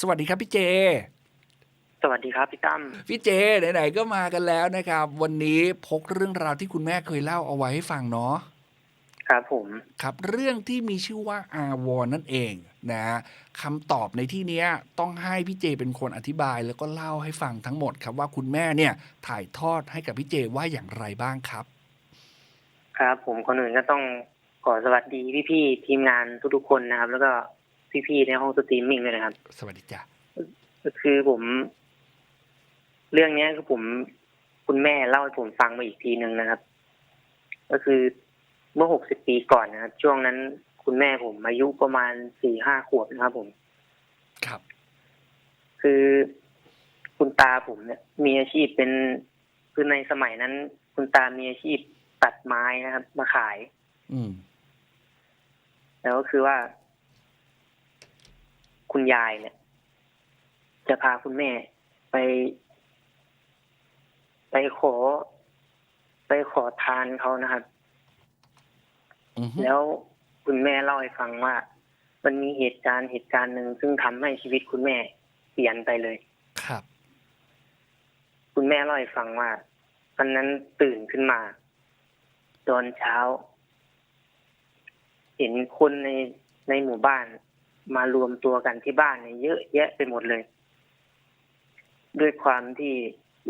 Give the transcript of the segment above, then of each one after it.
สวัสดีครับพี่เจ สวัสดีครับพี่ตั้มพี่เจไหนๆก็มากันแล้วนะครับ วันนี้พกเรื่องราวที่คุณแม่เคยเล่าเอาไว้ให้ฟังเนาะครับผมครับเรื่องที่มีชื่อว่าอาวรนั่นเองนะคำตอบในที่เนี้ยต้องให้พี่เจเป็นคนอธิบาย แล้วก็เล่าให้ฟังทั้งหมดครับว่าคุณแม่เนี่ยถ่ายทอดให้กับพี่เจว่าอย่างไรบ้างครับ ครับ ผมคนอื่นก็ต้องขอสวัสดีพี่ๆทีมงานทุกๆคนนะครับ แล้วก็ พี่ๆในห้องสตรีมมิ่งด้วยนะครับ สวัสดีจ้ะก็คือผม เรื่องเนี้ยคือผมคุณแม่เล่าให้ผมฟังมาอีกทีหนึ่งนะครับ ก็คือเมื่อหกสิบปีก่อนนะครับ ช่วงนั้นคุณแม่ผมอายุประมาณสี่ห้าขวบนะครับผม ครับ คือคุณตาผมเนี่ย มีอาชีพเป็นคือในสมัยนั้น คุณตามีอาชีพตัดไม้นะครับ มาขาย อืมแล้วก็คือว่า คุณยายเนี่ย จะพาคุณแม่ไป ไปขอ ไปขอทานเขานะครับอือฮึแล้วคุณแม่เล่าให้ฟังว่า มันมีเหตุการณ์เหตุการณ์หนึ่งซึ่งทำให้ชีวิตคุณแม่เปลี่ยนไปเลย ครับ คุณแม่เล่าให้ฟังว่าวันนั้นตื่นขึ้นมาตอนเช้า เห็นคนในในหมู่บ้าน มารวมตัวกันที่บ้านเนี่ยเยอะแยะไปหมดเลย ด้วยความที่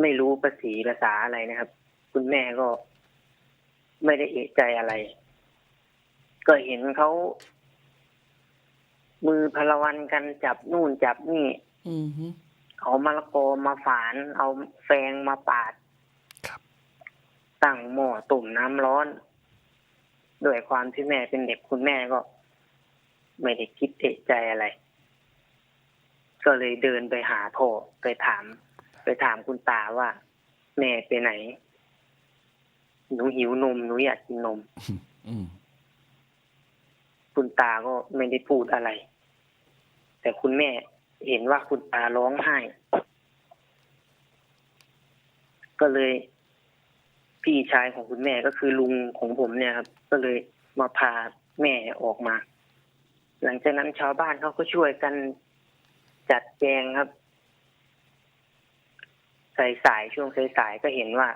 ไม่รู้ภาษีภาษาอะไรนะครับ คุณแม่ก็ไม่ได้เอะใจอะไร ก็เห็นเขามือพลวันกันจับนู่นจับนี่อือฮึเอามะละกอมาฝาน เอาแฟงมาปาดครับตั้งหม้อตุ่มน้ำร้อน ด้วยความที่แม่เป็นเด็กคุณแม่ก็ ไม่ได้คิดเอะใจอะไร ก็เลยเดินไปหาพ่อไปถาม ไปถามคุณตาว่า แม่ไปไหน หนูหิวนมหนูอยากกินนมอืมคุณตาก็ไม่ได้พูดอะไร แต่คุณแม่เห็นว่าคุณตาร้องไห้ ก็เลยพี่ชายของคุณแม่ก็คือลุงของผมเนี่ยครับ ก็เลยมาพาแม่ออกมา หลังจากนั้นชาวบ้านเขาก็ช่วยกันจัดแจงครับสายสายๆช่วงสายสายๆก็เห็นว่า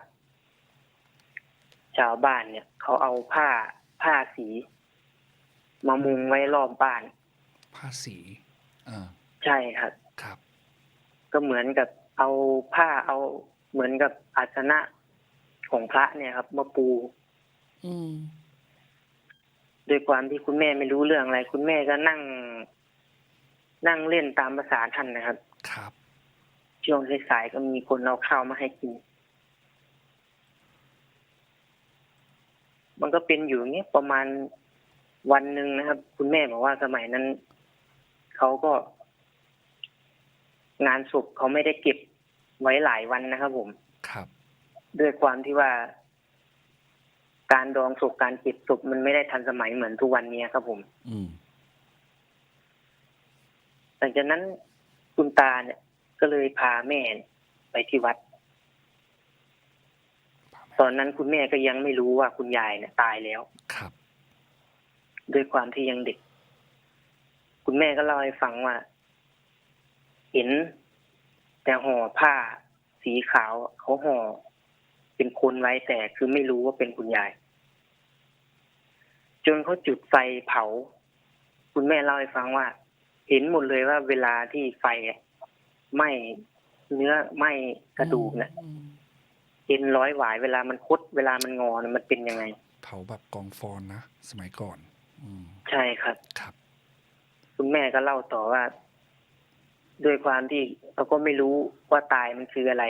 ชาวบ้านเนี่ยเขาเอาผ้าผ้าสี มามุงไว้รอบบ้าน ผ้าสีอ่าใช่ครับครับ ก็เหมือนกับเอาผ้าเอาเหมือนกับอาสนะของพระเนี่ยครับ มาปู อืม ด้วยความที่คุณแม่ไม่รู้เรื่องอะไร คุณแม่ก็นั่ง นั่งเล่นตามภาษาท่านนะครับ ครับ ช่วงสายๆก็มีคนเอาข้าวมาให้กิน มันก็เป็นอยู่อย่างเงี้ยประมาณวันหนึ่งนะครับ คุณแม่บอกว่าสมัยนั้นเขาก็ งานศพเขาไม่ได้เก็บไว้หลายวันนะครับผม ครับ ด้วยความที่ว่า การดองศพการเก็บศพมันไม่ได้ทันสมัยเหมือนทุกวันนี้ครับผมอืมหลังจากนั้นคุณตาเนี่ย ก็เลยพาแม่ไปที่วัด ตอนนั้นคุณแม่ก็ยังไม่รู้ว่าคุณยายเนี่ยตายแล้ว ครับ ด้วยความที่ยังเด็ก คุณแม่ก็เล่าให้ฟังว่า เห็น แต่ห่อผ้าสีขาวเขาห่อเป็นคนไว้แต่คือไม่รู้ว่าเป็นคุณยาย จนเขาจุดไฟเผา คุณแม่เล่าให้ฟังว่า เห็นหมดเลยว่าเวลาที่ไฟอะไหม้เนื้อไหม้กระดูกเนี่ยอืมเอ็นร้อยหวายเวลามันคดเวลามันงอเนี่ยมันเป็นยังไง เผาแบบกองฟอนนะสมัยก่อน อืมใช่ครับครับ คุณแม่ก็เล่าต่อว่าด้วยความที่เราก็ไม่รู้ว่าตายมันคืออะไร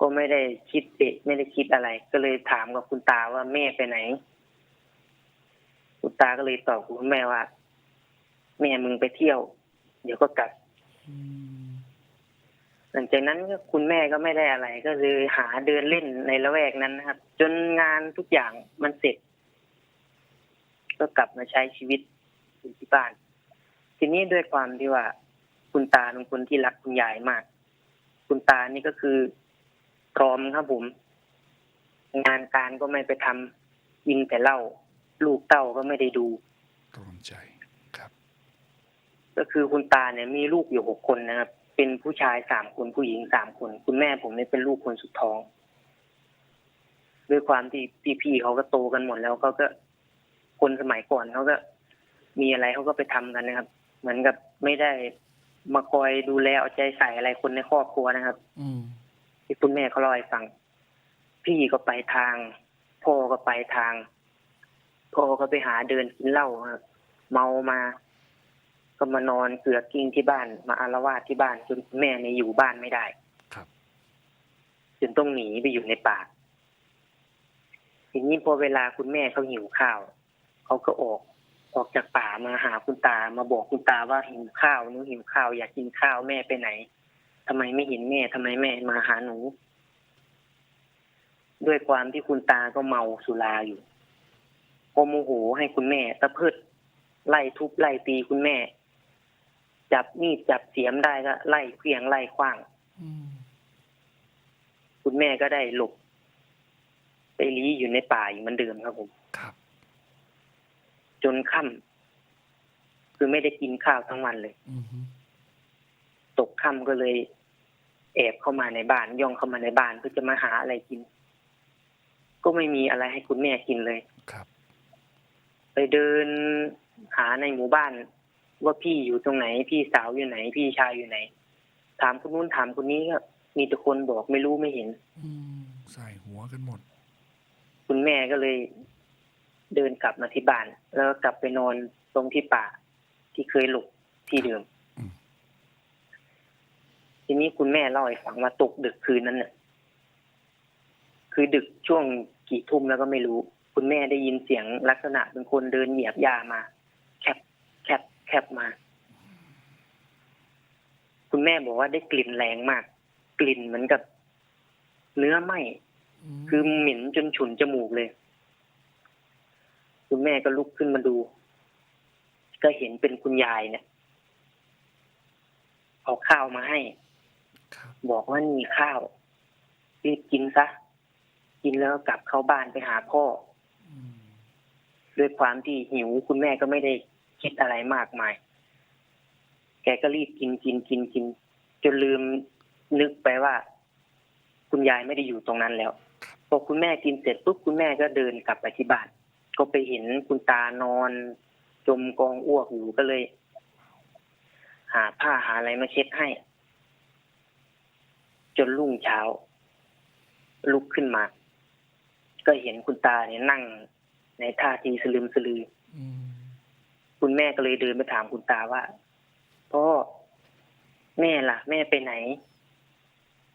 ก็ไม่ได้คิดเอะไม่ได้คิดอะไร ก็เลยถามกับคุณตาว่าแม่ไปไหนคุณ ตาก็เลยตอบกับคุณแม่ว่า แม่มึงไปเที่ยว เดี๋ยวก็กลับอืมหลังจากนั้นก็คุณแม่ก็ไม่ได้อะไร ก็เลยหาเดินเล่นในละแวกนั้นนะครับ จนงานทุกอย่างมันเสร็จ ก็กลับมาใช้ชีวิตอยู่ที่บ้าน ทีนี้ด้วยความที่ว่า คุณตาเป็นคนที่รักคุณยายมาก คุณตานี่ก็คือพร้อมครับผม งานการก็ไม่ไปทำกินแต่เหล้า ลูกเต้าก็ไม่ได้ดูร้อนใจครับ ก็คือคุณตาเนี่ยมีลูกอยู่หกคนนะครับ เป็นผู้ชายสามคนผู้หญิงสามคน คุณแม่ผมเนี่ยเป็นลูกคนสุดท้อง ด้วยความที่พี่ๆเขาก็โตกันหมดแล้วเขาก็คนสมัยก่อนเขาก็ มีอะไรเขาก็ไปทำกันนะครับ เหมือนกับไม่ได้มาคอยดูแลเอาใจใส่อะไรคนในครอบครัวนะครับ อืมที่คุณแม่เขาเล่าให้ฟัง พี่ก็ไปทาง พ่อก็ไปทาง พ่อก็ไปหาเดินกินเหล้าครับเมามา ก็มานอนเกลือกกิ้งที่บ้าน มาอารวาสที่บ้านจนคุณแม่เนี่ยอยู่บ้านไม่ได้ครับจนต้องหนีไปอยู่ในป่าทีนี้พอเวลาคุณแม่เขาหิวข้าวเขาก็ออกออกจากป่ามาหาคุณตา มาบอกคุณตาว่าหิวข้าวหนูหิวข้าวอยากกินข้าวแม่ไปไหนทำไมไม่เห็นแม่ทำไมแม่มาหาหนู ด้วยความที่คุณตาก็เมาสุราอยู่ ก็โมโหให้คุณแม่ตะเพิดไล่ทุบไล่ตีคุณแม่ จับมีดจับเสียมได้ก็ไล่เคลียงไล่คว้างอืมคุณแม่ก็ได้หลบไปลี้อยู่ในป่าอยู่เหมือนเดิมครับผมครับ จนค่ำคือไม่ได้กินข้าวทั้งวันเลยอืมฮึตกค่ำก็เลยแอบเข้ามาในบ้าน ย่องเข้ามาในบ้านเพื่อจะมาหาอะไรกิน ก็ไม่มีอะไรให้คุณแม่กินเลยครับ ไปเดินหาในหมู่บ้าน ว่าพี่อยู่ตรงไหน พี่สาวอยู่ไหน พี่ชายอยู่ไหน ถามคนนู้นถามคนนี้ก็มีแต่คนบอกไม่รู้ไม่เห็น อืมใส่หัวกันหมด คุณแม่ก็เลย เดินกลับมาที่บ้าน แล้วก็กลับไปนอนตรงที่ป่า ที่เคยหลบที่เดิมอืมทีนี้คุณแม่เล่าให้ฟังว่าตกดึกคืนนั้นน่ะคือดึกช่วงกี่ทุ่มแล้วก็ไม่รู้ คุณแม่ได้ยินเสียงลักษณะเป็นคนเดินเหยียบยามาแคบแคบแคบมา คุณแม่บอกว่าได้กลิ่นแรงมาก กลิ่นเหมือนกับ เนื้อไหม้มคือเหม็นจนฉุนจมูกเลย คุณแม่ก็ลุกขึ้นมาดู ก็เห็นเป็นคุณยายเนี่ยเอาข้าวมาให้ครับบอกว่านี่ข้าวรีบกินซะกินแล้วกลับเข้าบ้านไปหาพ่ออืม ด้วยความที่หิวคุณแม่ก็ไม่ได้คิดอะไรมากมาย แกก็รีบกินกินกินกินจนลืมนึกไปว่า คุณยายไม่ได้อยู่ตรงนั้นแล้วพอคุณแม่กินเสร็จปุ๊บคุณแม่ก็เดินกลับไปที่บ้านก็ไปเห็นคุณตานอน จมกองอ้วกอยู่ก็เลย หาผ้าหาอะไรมาเช็ดให้ จนรุ่งเช้า ลุกขึ้นมา ก็เห็นคุณตาเนี่ยนั่ง ในท่าทีสลึมสลืออืมคุณแม่ก็เลยเดินไปถามคุณตาว่าพ่อแม่ล่ะ แม่ไปไหน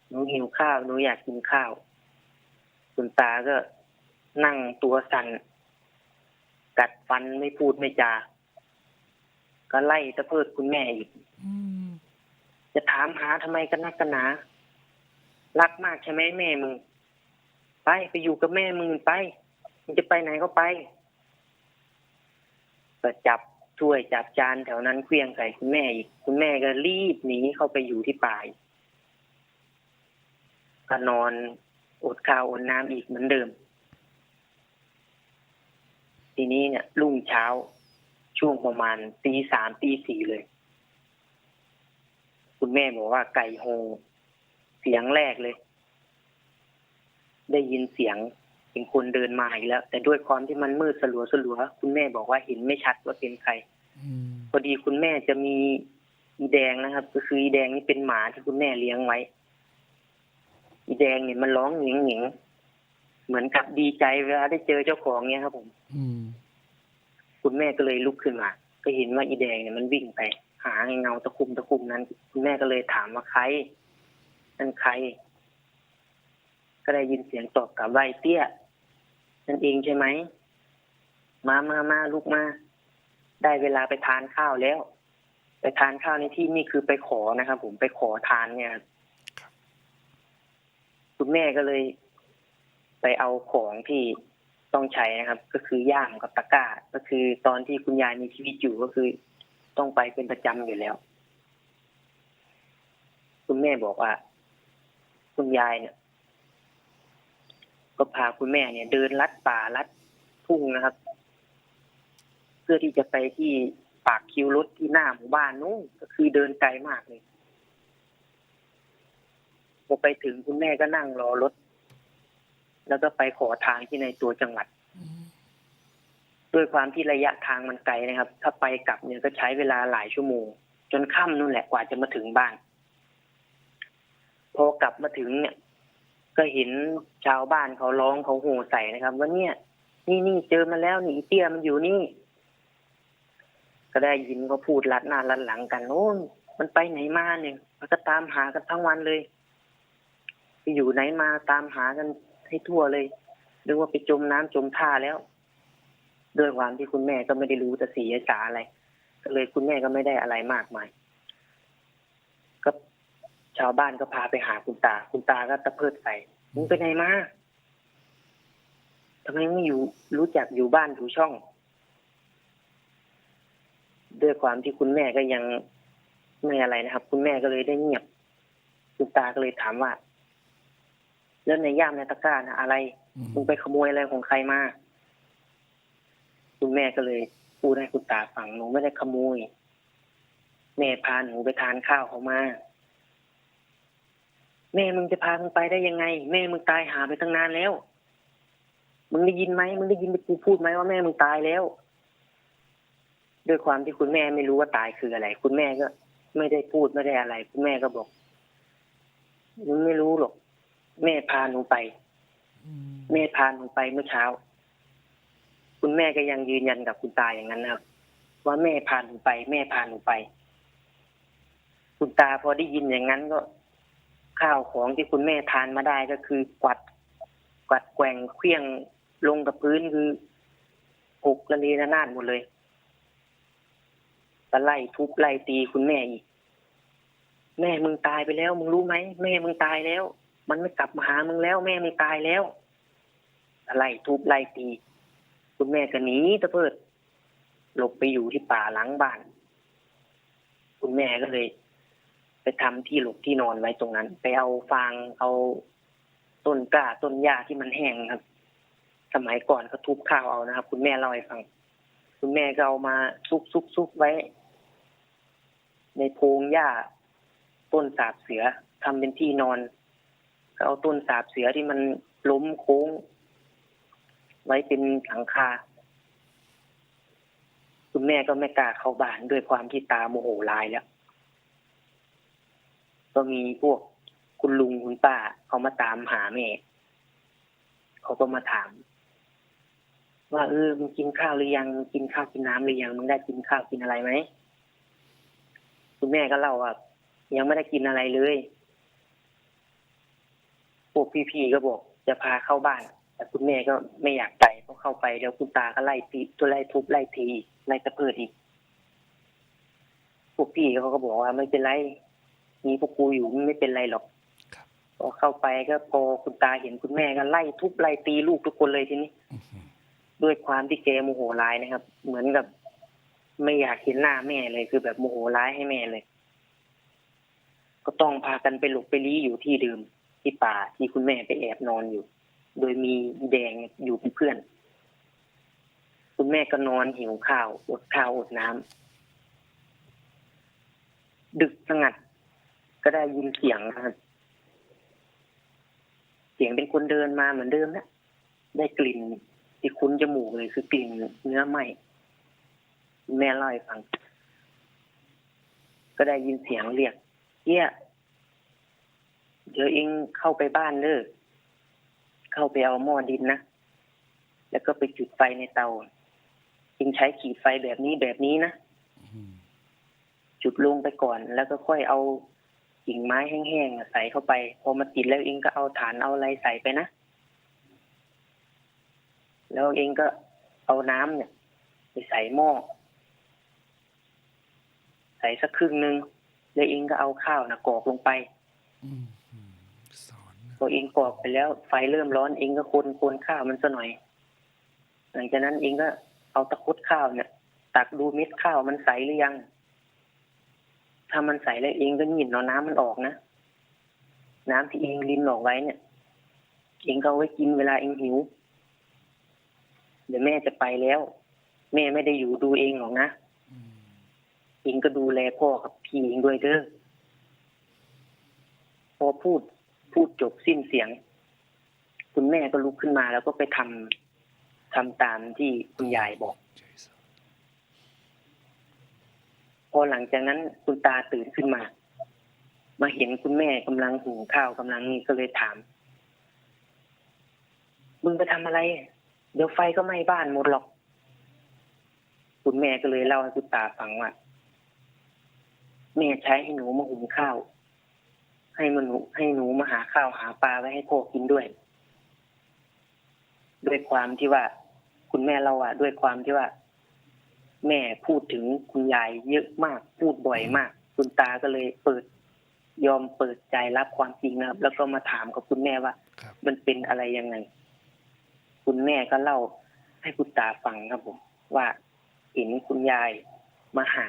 หนูหิวข้าวหนูอยากกินข้าว คุณตาก็นั่งตัวสั่นกัดฟันไม่พูดไม่จาก็ไล่ตะเพิดคุณแม่อีกอืมจะถามหาทำไมกันนักกันหนารักมากใช่ไหมแม่มึง ไปไปอยู่กับแม่มึงไป มึงจะไปไหนก็ไปก็จับถ้วยจับจานแถวนั้นเคลี้ยงใส่คุณแม่อีกคุณแม่ก็รีบหนีเข้าไปอยู่ที่ป่าก็นอนอดข้าวอดน้ำอีกเหมือนเดิม ทีนี้เนี่ยรุ่งเช้าช่วงประมาณตีสามตีสี่เลย คุณแม่บอกว่าไก่โฮเสียงแรกเลย ได้ยินเสียง เป็นคนเดินมาอีกแล้ว แต่ด้วยความที่มันมืดสลัวสลัวๆคุณแม่บอกว่าเห็นไม่ชัดว่าเป็นใครอืมพอดีคุณแม่จะมีอีแดงนะครับ ก็คืออีแดงนี่เป็นหมาที่คุณแม่เลี้ยงไว้ อีแดงเนี่ยมันร้องหญิงหญิงๆเหมือนกับดีใจเวลาได้เจอเจ้าของเนี่ยครับผม อืม คุณแม่ก็เลยลุกขึ้นมา ก็เห็นว่าอีแดงเนี่ยมันวิ่งไป หาไอ้เงาตะคุ่มตะคุ่มนั้น คุณแม่ก็เลยถามว่าใครนั่นใคร ก็ได้ยินเสียงตอบกลับว่าไอ้เตี้ย นั่นเองใช่ไหม มามามาลุกมา ได้เวลาไปทานข้าวแล้ว ไปทานข้าวในที่นี่คือไปขอนะครับผมไปขอทานเนี่ยคุณแม่ก็เลย ไปเอาของที่ต้องใช้นะครับ ก็คือย่ามกับตะกร้า ก็คือตอนที่คุณยายมีชีวิตอยู่ก็คือ ต้องไปเป็นประจำอยู่แล้ว คุณแม่บอกว่า คุณยายเนี่ย ก็พาคุณแม่เนี่ย เดินลัดป่าลัดทุ่งนะครับ เพื่อที่จะไปที่ปากคิวรถที่หน้าหมู่บ้านนู้นก็คือเดินไกลมากเลยพอไปถึงคุณแม่ก็นั่งรอรถ แล้วก็ไปขอทางที่ในตัวจังหวัดด้วยความที่ระยะทางมันไกลนะครับ ถ้าไปกลับเนี่ยก็ใช้เวลาหลายชั่วโมง จนค่ำนู่นแหละกว่าจะมาถึงบ้าน พอกลับมาถึงเนี่ย ก็เห็นชาวบ้านเขาร้องเขาโห่ใส่นะครับว่าเนี่ย นี่นี่เจอมาแล้วนี่เตี้ยมันอยู่นี่ ก็ได้ยินก็พูดลัดหน้าลัดหลังกันโอ้มันไปไหนมาเนี่ยมันก็ตามหากันทั้งวันเลยไปอยู่ไหนมาตามหากันให้ทั่วเลยหรือว่าไปจมน้ำจมท่าแล้วด้วยความที่คุณแม่ก็ไม่ได้รู้จะสีจะอะไรก็เลยคุณแม่ก็ไม่ได้อะไรมากมายก็าวบ้านก็พาไปหาคุณตา คุณตาก็ตะเพิดใส่มึงไปไหนมาทำไมไม่อยู่รู้จักอยู่บ้านอยู่ช่อง ด้วยความที่คุณแม่ก็ยังไม่อะไรนะครับ คุณแม่ก็เลยได้เงียบ คุณตาก็เลยถามว่า แล้วในย่ามในตะกร้านะอะไรมึงไปขโมยอะไรของใครมาคุณแม่ก็เลยพูดให้คุณตาฟังหนูไม่ได้ขโมยแม่พาหนูไปทานข้าวเขามา แม่มึงจะพามึงไปได้ยังไง แม่มึงตายหาไปตั้งนานแล้ว มึงได้ยินไหมมึงได้ยินกูพูดไหมว่าแม่มึงตายแล้ว ด้วยความที่คุณแม่ไม่รู้ว่าตายคืออะไร คุณแม่ก็ ไม่ได้พูดไม่ได้อะไร คุณแม่ก็บอกมึงไม่รู้หรอก แม่พาหนูไปแม่พาหนูไปเมื่อเช้า คุณแม่ก็ยังยืนยันกับคุณตาอย่างนั้นนะครับ ว่าแม่พาหนูไป แม่พาหนูไป คุณตาพอได้ยินอย่างนั้นก็ ข้าวของที่คุณแม่ทานมาได้ก็คือกวัดกวัดแกว่งเคลี้ยงลงกับพื้นคือหกระเนระนาดหมดเลยก็ไล่ทุบไล่ตีคุณแม่อีก แม่มึงตายไปแล้ว มึงรู้ไหมแม่มึงตายแล้ว มันไม่กลับมาหามึงแล้ว แม่มึงตายแล้วไล่ทุบไล่ตี คุณแม่ก็หนีตะเพิดหลบไปอยู่ที่ป่าหลังบ้าน คุณแม่ก็เลย ไปทำที่หลบที่นอนไว้ตรงนั้น ไปเอาฟางเอาต้นกล้าต้นหญ้าที่มันแห้งครับ สมัยก่อนเขาทุบข้าวเอานะครับ คุณแม่เล่าให้ฟัง คุณแม่ก็เอามาซุกซุกซุกไว้ ในโพงหญ้าต้นสาบเสือทำเป็นที่นอนก็เอาต้นสาบเสือที่มันล้มโค้ง ไว้เป็นหลังคาคุณแม่ก็ไม่กล้าเข้าบ้านด้วยความที่ตาโมโหลายแล้ว ก็มีพวกคุณลุงคุณป้าเขามาตามหาแม่เขาก็มาถาม ว่าเออมึงกินข้าวหรือยังกินข้าวกินน้ำหรือยังมึงได้กินข้าวกินอะไรไหมคุณแม่ก็เล่าว่ายังไม่ได้กินอะไรเลยพวกพี่ๆก็บอก จะพาเข้าบ้าน แต่คุณแม่ก็ไม่อยากไปเพราะเข้าไปเดี๋ยวคุณตาก็ไล่ตีตัวไล่ทุบไล่ทีไล่ตะเพิดอีกพวกพี่เขาก็บอกว่าไม่เป็นไร มีพวกกูอยู่ไม่เป็นไรหรอกครับพอเข้าไปก็พอคุณตาเห็นคุณแม่ก็ไล่ทุบไล่ตีลูกทุกคนเลยทีนี้ด้วยความที่แกโมโหร้ายนะครับ เหมือนกับ ไม่อยากเห็นหน้าแม่เลยคือแบบโมโหร้ายให้แม่เลย ก็ต้องพากันไปหลบไปลี้อยู่ที่เดิมที่ป่าที่คุณแม่ไปแอบนอนอยู่ โดยมีแดงอยู่เป็นเพื่อน คุณแม่ก็นอนหิวข้าวอดข้าวอดน้ำดึกสงัด ก็ได้ยินเสียงนะครับเสียงเป็นคนเดินมาเหมือนเดิมนะได้กลิ่นที่คุ้นจมูกเลยคือกลิ่นเนื้อไหม้แม่เล่าให้ฟัง ก็ได้ยินเสียงเรียกเยี่ยเดี๋ยวเองเข้าไปบ้านเด้อเข้าไปเอาหม้อดินนะแล้วก็ไปจุดไฟในเตาเองใช้ขีดไฟแบบนี้แบบนี้นะจุดลงไปก่อน แล้วก็ค่อยเอา กิ่งไม้แห้งๆอะใส่เข้าไป พอมาติดแล้วเองก็เอาฐานเอาอะไรใส่ไปนะ แล้วเองก็เอาน้ำเนี่ยไปใส่หม้อใส่สักครึ่งหนึ่งแล้วเองก็เอาข้าวนะกรอกลงไปสอนนะพอเองกรอกไปแล้ว ไฟเริ่มร้อนเองก็คนคนข้าวมันซะหน่อย หลังจากนั้นเองก็เอาตะครุดข้าวเนี่ย ตักดูเม็ดข้าวมันใสหรือยัง ถ้ามันใสแล้วเองก็หยิบเอาน้ำมันออกนะน้ำที่เองรินออกไว้เนี่ย เองก็เอาไว้กินเวลาเองหิว เดี๋ยวแม่จะไปแล้ว แม่ไม่ได้อยู่ดูเองหรอกนะเองก็ดูแลพ่อกับพี่เองด้วยเด้อพอพูดพูดจบสิ้นเสียง คุณแม่ก็ลุกขึ้นมาแล้วก็ไปทำทำตามที่คุณยายบอก พอหลังจากนั้นคุณตาตื่นขึ้นมา มาเห็นคุณแม่กำลังหุงข้าวกำลังนี่ก็เลยถาม มึงไปทำอะไร เดี๋ยวไฟก็ไหม้บ้านหมดหรอก คุณแม่ก็เลยเล่าให้คุณตาฟังว่าแม่ใช้ให้หนูมาหุงข้าว ให้มันหนูให้หนูมาหาข้าวหาปลาไว้ให้พ่อกินด้วย ด้วยความที่ว่า คุณแม่เราอะด้วยความที่ว่า แม่พูดถึงคุณยายเยอะมากพูดบ่อยมาก คุณตาก็เลยเปิดยอมเปิดใจรับความจริงนะครับ แล้วก็มาถามกับคุณแม่ว่าครับมันเป็นอะไรยังไง คุณแม่ก็เล่าให้คุณตาฟังครับผม ว่าเห็นคุณยายมาหา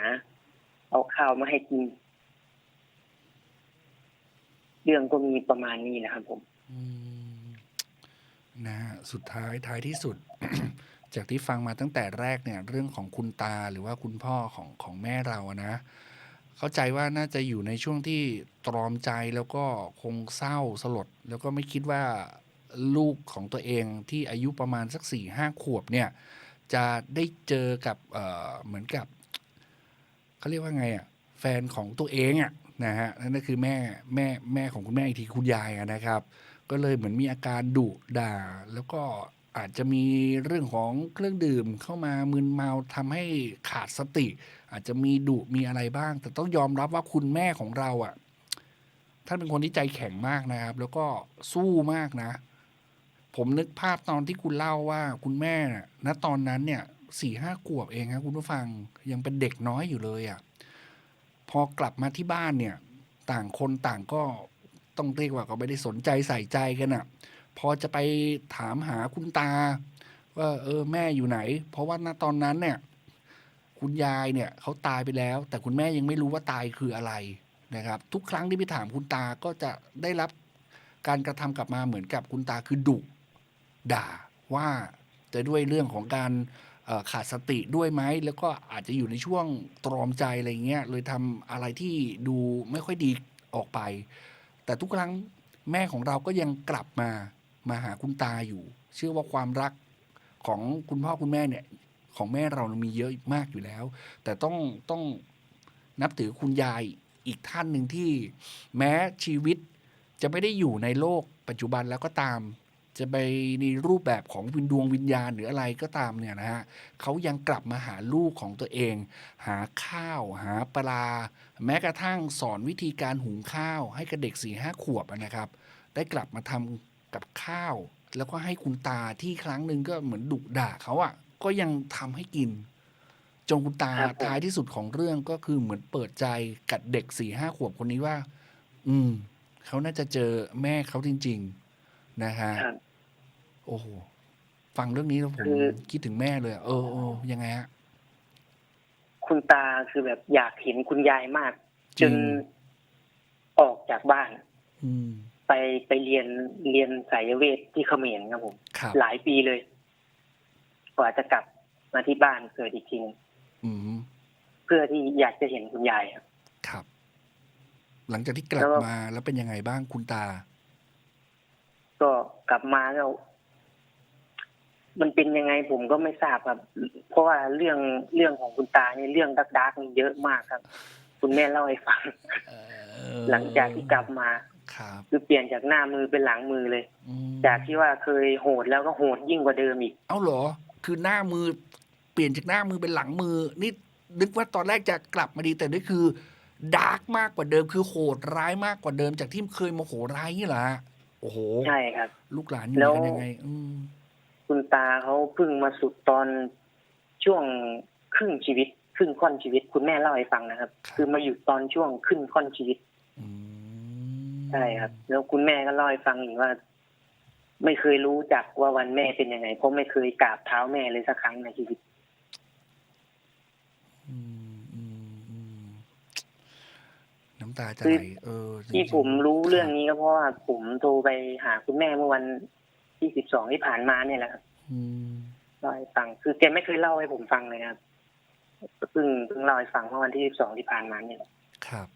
เอาข้าวมาให้กิน เรื่องก็มีประมาณนี้นะครับผมอืมนะฮะสุดท้ายท้ายที่สุด จากที่ฟังมาตั้งแต่แรกเนี่ยเรื่องของคุณตาหรือว่าคุณพ่อของของแม่เราอะนะ เข้าใจว่าน่าจะอยู่ในช่วงที่ตรอมใจแล้วก็คงเศร้าสลด แล้วก็ไม่คิดว่าลูกของตัวเองที่อายุประมาณสักสี่ห้าขวบเนี่ย จะได้เจอกับเเหมือนกับเขาเรียกว่าไงอะ่ะแฟนของตัวเองอะ่ะนะฮะนั่นก็คือแม่แม่แม่ของคุณแม่อีกทีคุณยายะนะครับ ก็เลยเหมือนมีอาการดุด่าแล้วก็ อาจจะมีเรื่องของเครื่องดื่มเข้ามามึนเมาทำให้ขาดสติ อาจจะมีดุมีอะไรบ้าง แต่ต้องยอมรับว่าคุณแม่ของเราอะ่ะท่านเป็นคนที่ใจแข็งมากนะครับ แล้วก็สู้มากนะ ผมนึกภาพตอนที่คุณเล่าว่าคุณแม่ณตอนนั้นเนี่ยสี่ห้าขวบเองครับคุณผู้ฟังยังเป็นเด็กน้อยอยู่เลยอะ่ะพอกลับมาที่บ้านเนี่ย ต่างคนต่างก็ต้องเรียกว่าก็ไม่ได้สนใจใส่ใจกันอะ่ะ พอจะไปถามหาคุณตา ว่าเออแม่อยู่ไหน เพราะว่าณตอนนั้นเนี่ย คุณยายเนี่ยเขาตายไปแล้ว แต่คุณแม่ยังไม่รู้ว่าตายคืออะไรนะครับ ทุกครั้งที่ไปถามคุณตาก็จะได้รับการกระทำกลับมาเหมือนกับคุณตาคือดุด่าว่าจะด้วยเรื่องของการขาดสติด้วยไหมแล้วก็อาจจะอยู่ในช่วงตรอมใจอะไรเงี้ยเลยทำอะไรที่ดูไม่ค่อยดีออกไป แต่ทุกครั้งแม่ของเราก็ยังกลับมา มาหาคุณตาอยู่ เชื่อว่าความรักของคุณพ่อคุณแม่เนี่ยของแม่เรามีเยอะมากอยู่แล้ว แต่ต้องต้องนับถือคุณยายอีกท่านหนึ่งที่แม้ชีวิตจะไม่ได้อยู่ในโลกปัจจุบันแล้วก็ตาม จะไปในรูปแบบของวิญดวงวิญญาณหรืออะไรก็ตามเนี่ยนะฮะเขายังกลับมาหาลูกของตัวเอง หาข้าว หาปลา แม้กระทั่งสอนวิธีการหุงข้าว ให้กับเด็กสี่ห้าขวบนะครับ ได้กลับมาทำ กับข้าว แล้วก็ให้คุณตาที่ครั้งหนึ่งก็เหมือนดุด่าเขาอะก็ยังทำให้กิน จนคุณตาครับผมท้ายที่สุดของเรื่องก็คือเหมือนเปิดใจกับเด็กสี่ห้าขวบคนนี้ว่า อืมเขาน่าจะเจอแม่เขาจริง ๆ นะฮะครับโอ้โหฟังเรื่องนี้แล้วผมคือคิดถึงแม่เลยอะเออเออยังไงฮะคุณตาคือแบบอยากเห็นคุณยายมากจริจงนออกจากบ้าน อืม ไปไปเรียนเรียนสายเวทที่เขมรครับผมครับหลายปีเลย กว่าจะกลับมาที่บ้านเกิดอีกทีนึงอืมเพื่อที่อยากจะเห็นคุณยายครับครับ หลังจากที่กลับแล้วก็มาแล้วเป็นยังไงบ้างคุณตา ก็กลับมาก็มันเป็นยังไงผมก็ไม่ทราบครับ เพราะว่าเรื่องเรื่องของคุณตาเนี่ยเรื่องดักดักนี่เยอะมากครับ คุณแม่เล่าให้ฟังเออหลังจากที่กลับมา ครับคือเปลี่ยนจากหน้ามือเป็นหลังมือเลย อืมจากที่ว่าเคยโหดแล้วก็โหดยิ่งกว่าเดิมอีก เอาเหรอ คือหน้ามือเปลี่ยนจากหน้ามือเป็นหลังมือ นี่นึกว่าตอนแรกจะกลับมาดีแต่นี่คือดาร์กมากกว่าเดิมคือโหดร้ายมากกว่าเดิมจากที่เคยโมโหร้ายนี่เหรอฮะโอ้โห ใช่ครับ ลูกหลานอยู่แล้ว กันยังไง อืมคุณตาเขาเพิ่งมาสุดตอนช่วงครึ่งชีวิต ครึ่งค่อนชีวิต คุณแม่เล่าให้ฟังนะครับ คือมาอยู่ตอนช่วงครึ่งค่อนชีวิตอืม ใช่ครับ แล้วคุณแม่ก็เล่าให้ฟังอีกว่า ไม่เคยรู้จักว่าวันแม่เป็นยังไงเพราะไม่เคยกราบเท้าแม่เลยสักครั้งในชีวิตอืมอืมอืมน้ำตาจะคือไหลเออจงๆที่ผมรู้เรื่องคบนี้ก็เพราะว่าผมโทรไปหาคุณแม่เมื่อวันที่สิบสองที่ผ่านมาเนี่ยแหละครับอืมเล่าให้ฟังคือแกไม่เคยเล่าให้ผมฟังเลยครับเพิ่งเพิ่งเล่าให้ฟังเมื่อวันที่สองที่ผ่านมาเนี่ยแหละครับ